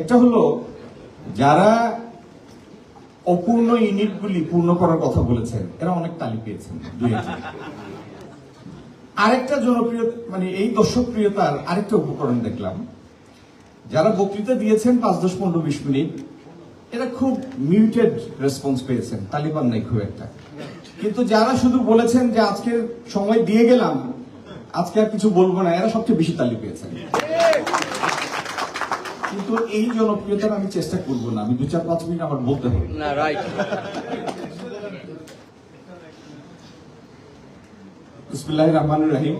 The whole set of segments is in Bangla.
একটা হলো, যারা অপূর্ণ ইউনিটগুলি পূর্ণ করার কথা বলেছেন, এরা অনেক তালি পেয়েছেন আরেকটা জনপ্রিয় মানে এই দর্শকপ্রিয়তার আরেকটা উপকরণ দেখলাম। যারা বক্তৃতা দিয়েছেন পাঁচ দশ পনেরো বিশ মিনিট, এরা খুব মিউটেড রেসপন্স পেয়েছেন, তালিবান নাই খুব একটা। কিন্তু যারা শুধু বলেছেন যে আজকের সময় দিয়ে গেলাম, আজকে আর কিছু বলব না, এরা সবচেয়ে বেশি তালি পেয়েছেন। কিন্তু এই জনপ্রিয়তার আমি চেষ্টা করব না। আমি দু চার পাঁচ মিনিট আমার বলতে হবে। না রাইট বিসমিল্লাহ রহমান রহিম।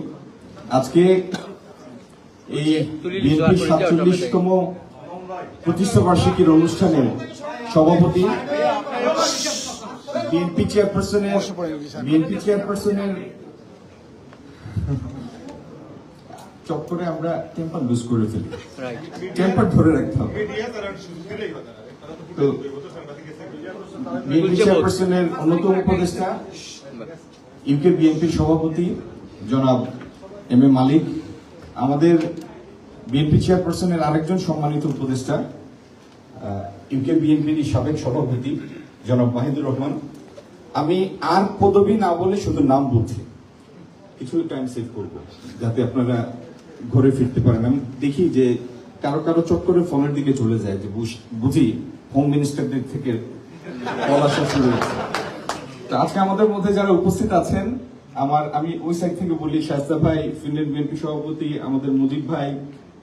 আজকে এই দাও, সাতচল্লিশতম প্রতিষ্ঠা বার্ষিকীর অনুষ্ঠানে সভাপতি বিএনপি চেয়ারপারসনের বিএনপি চেয়ারপারসনের চক্করে আমরা টেম্পার লুজ করে ফেলি। টেম্পার ধরে রাখতে হবে। তো চেয়ারপারসনের অন্যতম উপদেষ্টা ইউকে বিএনপির সভাপতি জনাব এম এ মালিক আমাদের বিএনপি চেয়ারপারসনের আরেকজন সম্মানিত উপদেষ্টা ইউকে বিএনপির সাবেক সভাপতি জনাব মাহিদুর রহমান। আমি আর পদবি না বলে শুধু নাম বলছি। কিছু টাইম সেভ করব যাতে আপনারা ঘরে ফিরতে পারেন। আমি দেখি যে কারও কারও চক্করে ফোনের দিকে চলে যায়, যে বুঝ- হোম মিনিস্টারদের থেকে আসা শুরু হয়েছে। তো আজকে আমাদের মধ্যে যারা উপস্থিত আছেন, আমার আমি ওই সাইড থেকে বলি শাস্তা ভাই, ফিনল্যান্ড বিএনপি সভাপতি, আমাদের মুজিব ভাই